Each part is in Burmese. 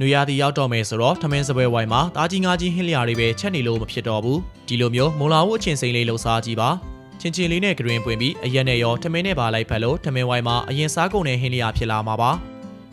နွေရာသီရောက်တော့မယ်ဆိုတော့ထမင်းစပွဲဝိုင်းမှာတာကြီးငါကြီးဟင်းလျာတွေပဲချက်နေလို့မဖြစ်တော့ဘူးဒီလိုမျိုးမုံလာဝအချင်းစိန်လေးလှူစားကြည့်ပါချင်းချင်းလေးနဲ့ဂရင်ပွင့်ပြီးအရက်နဲ့ရောထမင်းနဲ့ပါလိုက်ဖက်လို့ထမင်းဝိုင်းမှာအရင်စားကုန်တဲ့ဟင်းလျာဖြစ်လာမှာပါ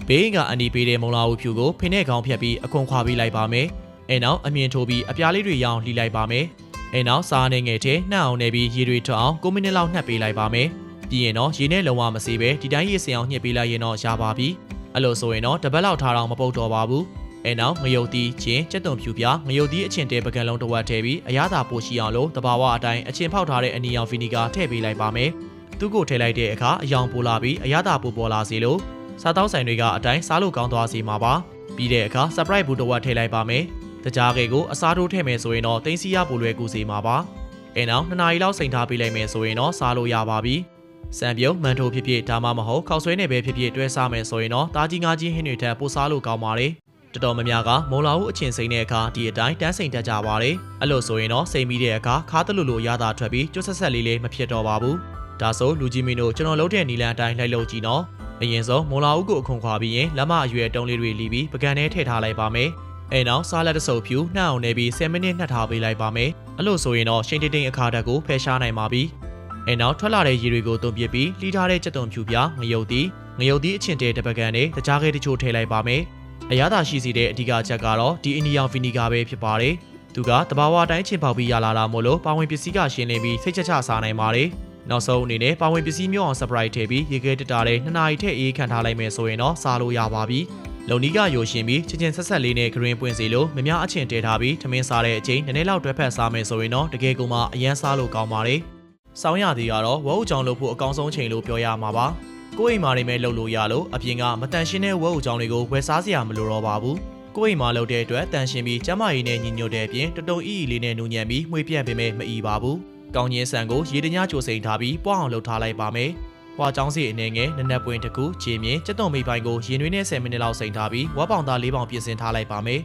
ဘေးကအန်ဒီပေးတဲ့မုံလာဝဖြူကိုဖိနဲ့ကောင်ဖြတ်ပြီးအခွန်ခွာပေးလိုက်ပါမယ်အဲနောက်အမြင်ထိုးပြီးအပြားလေးတွေရောင်းလှီလိုက်ပါမယ်အဲနောက်စားနေငယ်တဲ့နှံ့အောင်နေပြီးရေတွေထွက်အောင်9မိနစ်လောက်နှက်ပေးလိုက်ပါမယ်ပြီးရင်တော့ရေနဲ့လုံးဝမစေးပဲဒီတိုင်းရေစင်အောင်ညှစ်ပေးလိုက်ရင်တော့ရပါပြီ အဲ့လိုဆိုရင်တော့တပတ်လောက်ထားတော့မပုတ်တော့ပါဘူးအဲနောက်ငရုတ်သီးချင်းကြက်သွန်ဖြူပြငရုတ်သီးအချင်တဲပကံလုံးတစ်ဝက်ထည့်ပြီးအရသာပိုရှိအောင်လို့တဘာဝအတိုင်းအချင်ဖောက်ထားတဲ့အနီရောင်ဗီနီဂါထည့်ပေးလိုက်ပါမယ်။သူ့ကိုထည့်လိုက်တဲ့အခါအယောင်ပိုလာပြီးအရသာပိုပေါ်လာစေလို့စားတောက်ဆိုင်တွေကအတိုင်းစားလို့ကောင်းသွားစေမှာပါ။ပြီးတဲ့အခါ surprise ဘူးတစ်ဝက်ထည့်လိုက်ပါမယ်။တကြားကလေးကိုအစားထိုးထည့်မယ်ဆိုရင်တော့တင်းစီရပိုလွယ်ကူစေမှာပါ။အဲနောက်နှစ်နာရီလောက်စိန်ထားပေးလိုက်မယ်ဆိုရင်တော့စားလို့ရပါပြီ။ စံပြုံမန်ထိုဖြစ်ဖြစ်ဒါမှမဟုတ်ခောက်ဆွဲနဲ့ပဲဖြစ်ဖြစ်တွဲစားမယ်ဆိုရင်တော့တာကြီးငါကြီးဟင်းတွေထက်ပိုစားလို့ကောင်းပါတယ်။တော်တော်များများကမုံလာဟုအချင်းစိန်တဲ့အခါဒီအတိုင်းတန်းစိန်တက်ကြပါတယ်။အဲ့လိုဆိုရင်တော့စိန်ပြီးတဲ့အခါခါတလူလိုရတာထွက်ပြီးကျွတ်ဆက်ဆက်လေးလေးမဖြစ်တော့ပါဘူး။ဒါဆိုလူကြီးမင်းတို့ကျွန်တော်လုပ်တဲ့နီလန်အတိုင်းလိုက်လုပ်ကြည့်နော်။အရင်ဆုံးမုံလာဟုကိုအခွန်ခွာပြီးရင်လက်မအရွယ်တုံးလေးတွေလီပြီးပကံထဲထည့်ထားလိုက်ပါမယ်။အဲနောက်စားလက်တဆုပ်ဖြူနှံ့အောင်နေပြီး10မိနစ်နှက်ထားပေးလိုက်ပါမယ်။အဲ့လိုဆိုရင်တော့ရှိန်တိတ်တိတ်အခါတက်ကိုဖယ်ရှားနိုင်ပါပြီ။ အဲနောက်ထွက်လာတဲ့ရေတွေကိုတုံပြစ်ပြီးလှီထားတဲ့ကြက်သွန်ဖြူပြငရုတ်သီးငရုတ်သီးအချင်တဲတပကံနဲ့တကြားခဲတချို့ထည့်လိုက်ပါမယ်။အရသာရှိစေတဲ့အဓိကချက်ကတော့ဒီအနီရောင်ဗီနီဂါပဲဖြစ်ပါတယ်။သူကတဘာဝတိုင်းချင်ပေါက်ပြီးရလာတာမို့လို့ပါဝင်ပစ္စည်းကရှင်းလင်းပြီးစိတ်ချချစားနိုင်ပါတယ်။နောက်ဆုံးအနေနဲ့ပါဝင်ပစ္စည်းမျိုးအောင် surprise ထည့်ပြီးရေခဲတက်တာတဲ့နှစ်နာရီထည့်အေးခံထားလိုက်မယ်ဆိုရင်တော့စားလို့ရပါပြီ။လုံနီကယိုရှင်ပြီးချင်းချင်းဆက်ဆက်လေးနဲ့ဂရင်ပွင့်စီလို့မများအချင်တဲထားပြီးထမင်းစားတဲ့အချိန်နည်းနည်းလောက်တွဲဖက်စားမယ်ဆိုရင်တော့တကယ်ကိုမှအရန်စားလို့ကောင်းပါတယ်။ စောင်းရသည်ကတော့ဝဲဥကြောင်လို့ဖို့အကောင်းဆုံးချိန်လို့ပြောရမှာပါ။ကိုယ့်အိမ်မှာနေမဲ့လှုပ်လို့ရလို့အပြင်ကမတန်ရှင်းတဲ့ဝဲအူကြောင်တွေကိုဝယ်စားစရာမလိုတော့ပါဘူးကိုယ့်အိမ်မှာလှုပ်တဲ့အတွက်တန်ရှင်းပြီးကျမကြီးနဲ့ညီညွတ်တဲ့အပြင်တတုံအီအီလေးနဲ့နူညံ့ပြီးမှွေပြန့်ပေးမဲ့မအီပါဘူးကောင်းချင်းဆန်ကိုရေတညကြိုစိန်ထားပြီးပွားအောင်လှုပ်ထားလိုက်ပါမယ်ဟွာချောင်းစီအနေငယ်နက်နက်ပွင့်တစ်ခုခြေမြင့်စက်သွန်မိပိုင်းကိုရင်သွေးနဲ့10မိနစ်လောက်စိန်ထားပြီးဝါပေါင်သား၄ပေါင်ပြင်ဆင်ထားလိုက်ပါမယ်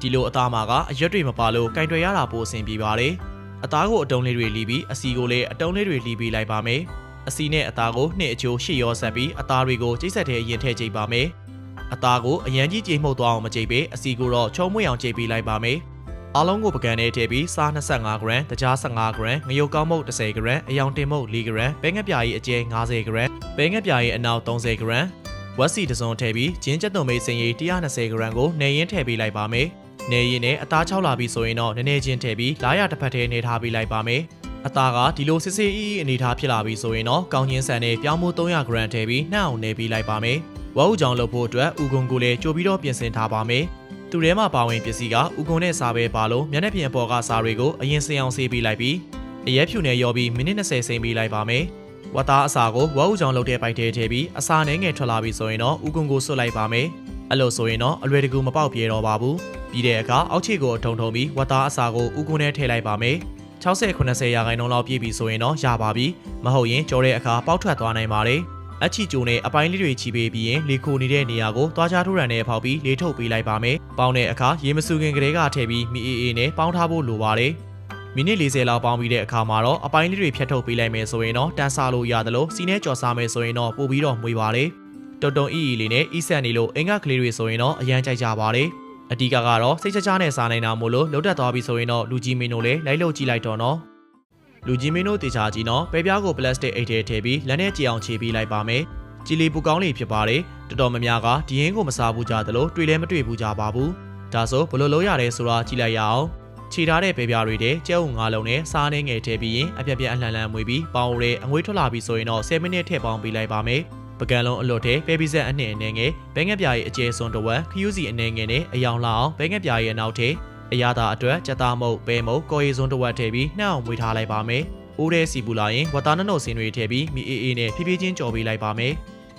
ဒီလိုအသားမှာကအရွက်တွေမပါလို့ကင်တွယ်ရတာပိုအဆင်ပြေပါတယ် အသားကိုအတုံးလေးတွေလီပြီးအစီကိုလည်းအတုံးလေးတွေလီပေးလိုက်ပါမယ်အစီနဲ့အသားကိုနှစ်အချိုးရှေ့ရောဆက်ပြီးအသားတွေကိုကျိတ်ဆက်တဲ့အရင်ထည့်ကြိတ်ပါမယ်။အသားကိုအရန်ကြီးကြိတ်မှုတ်သွားအောင်မကြိတ်ပေးအစီကိုတော့ချုံမွေအောင်ကြိတ်ပေးလိုက်ပါမယ်။အားလုံးကိုပကံနဲ့ထည့်ပြီးစား25 gram တကြား15 gram ငရုတ်ကောင်းမုတ်10 gram အယောင်တင်မုတ်4 gram ပဲငက်ပြားကြီးအကျဲ50 gram ပဲငက်ပြားကြီးအနောက်30 gram ဝက်စီတစ်စုံထည့်ပြီးဂျင်းချက်သွန်မိတ်စင်ကြီး120 gram ကိုနေရင်ထည့်ပေးလိုက်ပါမယ်။ နေရင်နဲ့အသား6လာပြီဆိုရင်တော့နည်းနည်းချင်းထည့်ပြီးလာရတစ်ဖက်ထဲနေထားပေးလိုက်ပါမယ်။အသားကဒီလိုစစ်စစ်အီးအီအနေထားဖြစ်လာပြီဆိုရင်တော့ကောင်းချင်းဆန်နဲ့ပြောင်းမိုး300 gram ထည့်ပြီးနှောက်အောင်နေပြီးလိုက်ပါမယ်။ဝါဟုကြောင်လုပ်ဖို့အတွက်ဥကုံကိုလည်းကြိုပြီးတော့ပြင်ဆင်ထားပါမယ်။သူထဲမှာပါဝင်ပစ္စည်းကဥကုံနဲ့စားပဲပါလို့မျက်နှာပြင်ပေါ်ကစားတွေကိုအရင်စင်အောင်ဆေးပေးလိုက်ပြီးအရက်ဖြူနဲ့ရောပြီးမိနစ်20စိမ့်ပေးလိုက်ပါမယ်။ဝတ်သားအစာကိုဝါဟုကြောင်လုပ်တဲ့ပိုက်ထဲထည့်ပြီးအစာနဲ့ငယ်ထွက်လာပြီဆိုရင်တော့ဥကုံကိုဆွတ်လိုက်ပါမယ်။အဲ့လိုဆိုရင်တော့အလွယ်တကူမပေါက်ပြေတော့ပါဘူး။ ပြီးတဲ့အခါအောက်ခြေကိုအထုံထုံပြီးဝတ်သားအစာကိုဥကုံနဲ့ထည့်လိုက်ပါမယ်။60-90ရာခိုင်နှုန်းလောက်ပြည့်ပြီဆိုရင်တော့ရပါပြီမဟုတ်ရင်ကြော်တဲ့အခါပေါက်ထွက်သွားနိုင်ပါတယ်အချီကျိုနဲ့အပိုင်းလေးတွေချီပေးပြီးရင်လေခိုနေတဲ့နေရာကိုသွားချထိုးရံနဲ့ဖောက်ပြီးလေထုတ်ပေးလိုက်ပါမယ်ပေါင်းတဲ့အခါရေမစူခင်ကလေးကထည့်ပြီးမီအေအေနဲ့ပေါင်းထားဖို့လိုပါတယ်မိနစ်40လောက်ပေါင်းပြီးတဲ့အခါမှာတော့အပိုင်းလေးတွေဖြတ်ထုတ်ပေးလိုက်မယ်ဆိုရင်တော့တန်းစားလို့ရတယ်လို့စီးနဲ့ကြော်စားမယ်ဆိုရင်တော့ပို့ပြီးတော့မွေပါတယ်တုံတုံအီအီလေးနဲ့အီဆက်နေလို့အင်္ဂကလေးတွေဆိုရင်တော့အရန်ကြိုက်ကြပါတယ် အဓိကကတော့စိတ်ချချနဲ့စားနိုင်တာမို့လို့လုတ်တက်သွားပြီဆိုရင်တော့လူကြီးမင်းတို့လည်းလိုက်လို့ကြည့်လိုက်တော့နော်လူကြီးမင်းတို့တေချာကြီးနော်ပဲပြားကိုပလတ်စတစ်အိတ်ထဲထည့်ပြီးလက်နဲ့ကြည်အောင်ခြေပေးလိုက်ပါမယ်ကြည်လီပူကောင်းလေးဖြစ်ပါတယ်တော်တော်များများကဒီရင်ကိုမစားဘူးကြသလိုတွေ့လည်းမတွေ့ဘူးကြပါဘူးဒါဆိုဘလို့လို့ရတယ်ဆိုတာကြည့်လိုက်ရအောင်ခြေထားတဲ့ပဲပြားတွေတဲ့ကျဲုံငါးလုံးနဲ့စားနေငယ်ထည့်ပြီးရင်အပြက်ပြက်အလှန်လှန်မွေးပြီးပေါင်းရဲအငွေးထွက်လာပြီဆိုရင်တော့10မိနစ်ထည့်ပေါင်းပေးလိုက်ပါမယ် ပကံလုံးအလွတ်ထဲပဲပီဇက်အနှင်အနေငယ်ဘဲငက်ပြားရဲ့အကျဲစွန်တစ်ဝက်ခယူးစီအနေငယ်နဲ့အယောင်လာအောင်ဘဲငက်ပြားရဲ့နောက်ထဲအရသာအတွက်ကြက်သားမုတ်ပဲမုတ်ကော်ရီစွန်တစ်ဝက်ထည့်ပြီးနှောက်အောင်မွေးထားလိုက်ပါမယ်အိုးတဲ့စီပူလာရင်ဝတ်သားနုံနုံစင်တွေထည့်ပြီးမီအေအေနဲ့ဖြည်းဖြည်းချင်းကြော်ပေးလိုက်ပါမယ်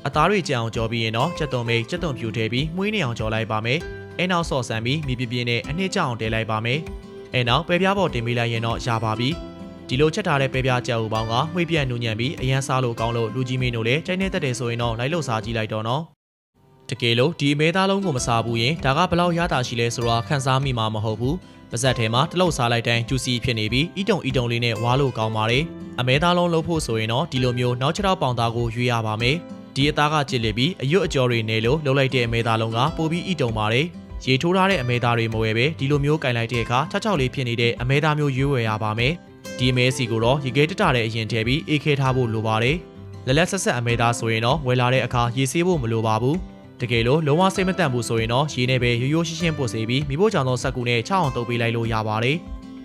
အသားတွေကြံအောင်ကြော်ပြီးရင်တော့ချက်သွန်မိတ်ချက်သွန်ဖြူထည့်ပြီးမှုေးနေအောင်ကြော်လိုက်ပါမယ်အဲနောက်ဆော့ဆန်ပြီးမီပြပြင်းနဲ့အနှစ်ကျအောင်တဲလိုက်ပါမယ်အဲနောက်ပဲပြားပေါ်တင်ပေးလိုက်ရင်တော့ရပါပြီ ဒီလိုချက်ထားတဲ့ပဲပြားကြောက်ဦးပေါင်းကမှွေးပြန့်နူညံ့ပြီးအရန်စားလို့ကောင်းလို့လူကြီးမင်းတို့လည်းချိန်နေတတ်တယ်ဆိုရင်တော့လိုက်လို့စားကြည့်လိုက်တော့နော်တကယ်လို့ဒီအမဲသားလုံးကိုမစားဘူးရင်ဒါကဘလောက်ရတာရှိလဲဆိုတာခန်းစားမိမှာမဟုတ်ဘူးပါဇက်ထဲမှာတလုတ်စားလိုက်တိုင်းဂျူစီဖြစ်နေပြီးအီတုံအီတုံလေးနဲ့ဝါလို့ကောင်းပါတယ်အမဲသားလုံးလုပ်ဖို့ဆိုရင်တော့ဒီလိုမျိုးနောက်ချက်တော့ပေါင်သားကိုရွေးရပါမယ်ဒီအသားကကြစ်လစ်ပြီးအရွတ်အကျော်တွေနေလို့လှုပ်လိုက်တဲ့အမဲသားလုံးကပိုပြီးအီတုံပါတယ်ရေထိုးထားတဲ့အမဲသားတွေမဝယ်ပဲဒီလိုမျိုးကင်လိုက်တဲ့အခါချောက်ချောက်လေးဖြစ်နေတဲ့အမဲသားမျိုးရွေးဝယ်ရပါမယ် ဒီအမဲစီကိုတော့ရေခဲတက်တာတဲ့အရင်ထည့်ပြီးအေးခဲထားဖို့လိုပါတယ်လက်လက်ဆက်ဆက်အမဲသားဆိုရင်တော့ဝယ်လာတဲ့အခါရေဆေးဖို့မလိုပါဘူးတကယ်လို့လုံးဝစိတ်မတန့်ဘူးဆိုရင်တော့ရေနဲ့ပဲရိုးရိုးရှင်းရှင်းပုတ်စေပြီးမိဖို့ကြောင့်သောစက်ကူနဲ့ချောက်အောင်တုပ်ပေးလိုက်လို့ရပါတယ်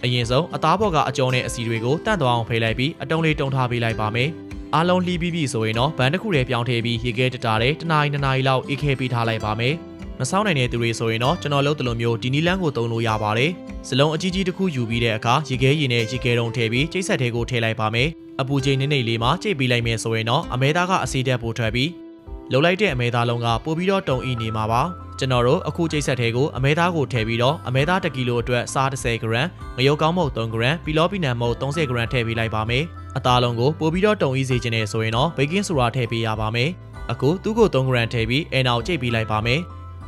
အရင်ဆုံးအသားဘော့ကအကြောနဲ့အစီတွေကိုတန့်သွားအောင်ဖိလိုက်ပြီးအတုံးလေးတုံထားပေးလိုက်ပါမယ်အားလုံးလှီးပြီးပြီဆိုရင်တော့ဗန်တစ်ခုတည်းပြောင်းထည့်ပြီးရေခဲတက်တာတဲ့တနားရီနှစ်နာရီလောက်အေးခဲပေးထားလိုက်ပါမယ် မစောင်းနိုင်တဲ့သူတွေဆိုရင်တော့ကျွန်တော်လုပ်တယ်လို့မျိုးဒီနီလန်းကိုသုံးလို့ရပါတယ်စလုံးအကြီးကြီးတစ်ခုယူပြီးတဲ့အခါရေခဲရည်နဲ့ရေခဲတုံးထည့်ပြီးကျိတ်ဆက်ထဲကိုထည့်လိုက်ပါမယ်အပူချိန်နေနေလေးမှာကျိတ်ပေးလိုက်မယ်ဆိုရင်တော့အမဲသားကအစီတက်ပို့ထွက်ပြီးလှုပ်လိုက်တဲ့အမဲသားလုံးကပို့ပြီးတော့တုံဤနေမှာပါကျွန်တော်တို့အခုကျိတ်ဆက်ထဲကိုအမဲသားကိုထည့်ပြီးတော့အမဲသား1ကီလိုအတွက်စား30ဂရမ်ငရုတ်ကောင်းမုတ်3ဂရမ်ပီလောပီနံမုတ်30ဂရမ်ထည့်ပေးလိုက်ပါမယ်အသားလုံးကိုပို့ပြီးတော့တုံဤစေခြင်းနဲ့ဆိုရင်တော့ဘေကင်းဆိုဒါထည့်ပေးရပါမယ်အခုသူ့ကို3ဂရမ်ထည့်ပြီးအဲနောက်ကျိတ်ပေးလိုက်ပါမယ်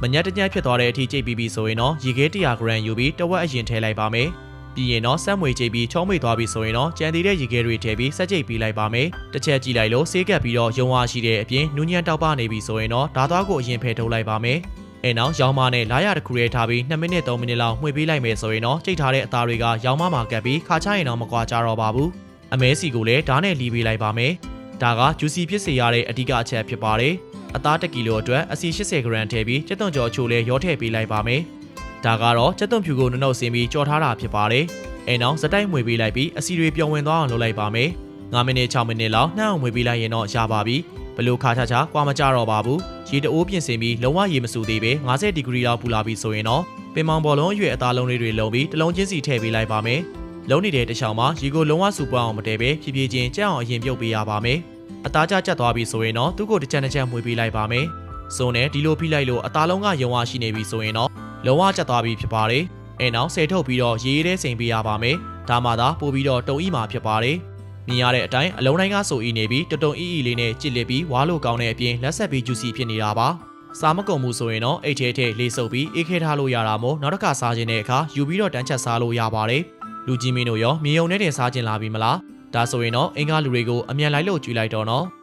မညက်တညက်ဖြစ်သွားတဲ့အထိကြိတ်ပြီးပြီဆိုရင်တော့ရေခဲ100ဂရမ်ယူပြီးတဝက်အရင်ထည့်လိုက်ပါမယ်။ပြီးရင်တော့စက်မွေကြိတ်ပြီးချောင်းမိတ်သွားပြီဆိုရင်တော့ကြံသေးတဲ့ရေခဲတွေထည့်ပြီးဆက်ကြိတ်ပေးလိုက်ပါမယ်။တစ်ချက်ကြည့်လိုက်လို့ဆေးကပ်ပြီးတော့ရုံဝါရှိတဲ့အပြင်နူးညံ့တောက်ပနေပြီဆိုရင်တော့ဓာသွားကိုအရင်ဖယ်ထုတ်လိုက်ပါမယ်။အဲနောက်ရောင်မနဲ့လာရတစ်ခုရဲထားပြီး2မိနစ်3မိနစ်လောက်မှွေပေးလိုက်မယ်ဆိုရင်တော့ကြိတ်ထားတဲ့အသားတွေကရောင်မမှာကပ်ပြီးခါချရင်တော့မကွာကြတော့ပါဘူး။အမဲစီကိုလည်းဓာတ်နဲ့လီးပေးလိုက်ပါမယ်။ဒါကဂျူစီဖြစ်စေရတဲ့အဓိကအချက်ဖြစ်ပါတယ်။ အသား1ကီလိုအတွက်အစီ80ဂရမ်ထည့်ပြီးကြက်သွန်ကြော်အချိုလဲရောထည့်ပေးလိုက်ပါမယ်။ဒါကတော့ကြက်သွန်ဖြူကိုနှုတ်နှုတ်ဆင်းပြီးကြော်ထားတာဖြစ်ပါတယ်။အဲနောက်စတိုက်မွေပေးလိုက်ပြီးအစီတွေပျော်ဝင်သွားအောင်လုပ်လိုက်ပါမယ်။9မိနစ်6မိနစ်လောက်နှမ်းအောင်မွေပေးလိုက်ရင်တော့ရပါပြီ။ဘလို့ခါချာချာကွာမကြတော့ပါဘူး။ရေတအိုးပြင်ဆင်ပြီးလုံးဝရေမဆူသေးပဲ50ဒီဂရီလောက်ပူလာပြီဆိုရင်တော့ပင်မောင်ဘောလုံးအရွယ်အသားလုံးလေးတွေလုံးပြီးတစ်လုံးချင်းစီထည့်ပေးလိုက်ပါမယ်။လုံးနေတဲ့တစ်ချောင်းမှာရေကိုလုံးဝစူပွားအောင်မတည့်ပဲဖြည်းဖြည်းချင်းကြက်အောင်အရင်ပြုတ်ပေးရပါမယ်။ အသားကျကျသွားပြီဆိုရင်တော့သူ့ကိုတစ်ချက်တစ်ချက်မှွေပေးလိုက်ပါမယ်။စုံနဲ့ဒီလိုဖိလိုက်လို့အသားလုံးကယုံဝရှိနေပြီဆိုရင်တော့လုံးဝကျသွားပြီဖြစ်ပါတယ်။အဲနောက်ဆယ်ထုတ်ပြီးတော့ရေးရဲစိန်ပေးရပါမယ်။ဒါမှသာပို့ပြီးတော့တုံဤမှာဖြစ်ပါတယ်။မြင်ရတဲ့အတိုင်းအလုံးတိုင်းကဆိုဤနေပြီးတတုံဤဤလေးနဲ့ကြစ်လစ်ပြီးဝါလို့ကောင်းတဲ့အပြင်လက်ဆက်ပြီးဂျူစီဖြစ်နေတာပါ။စားမကုန်မှုဆိုရင်တော့အိတ်ထဲထဲလေးစုပ်ပြီးအေးခဲထားလို့ရတာမို့နောက်တစ်ခါစားခြင်းတဲ့အခါယူပြီးတော့တန်းချက်စားလို့ရပါတယ်။လူကြီးမင်းတို့ရောမြေုံနဲ့တင်စားခြင်းလာပြီမလား။ ဒါဆိုရင်တော့အင်္ဂါလူတွေကိုအမြန်လိုက်လို့ကြွေးလိုက်တော့နော်။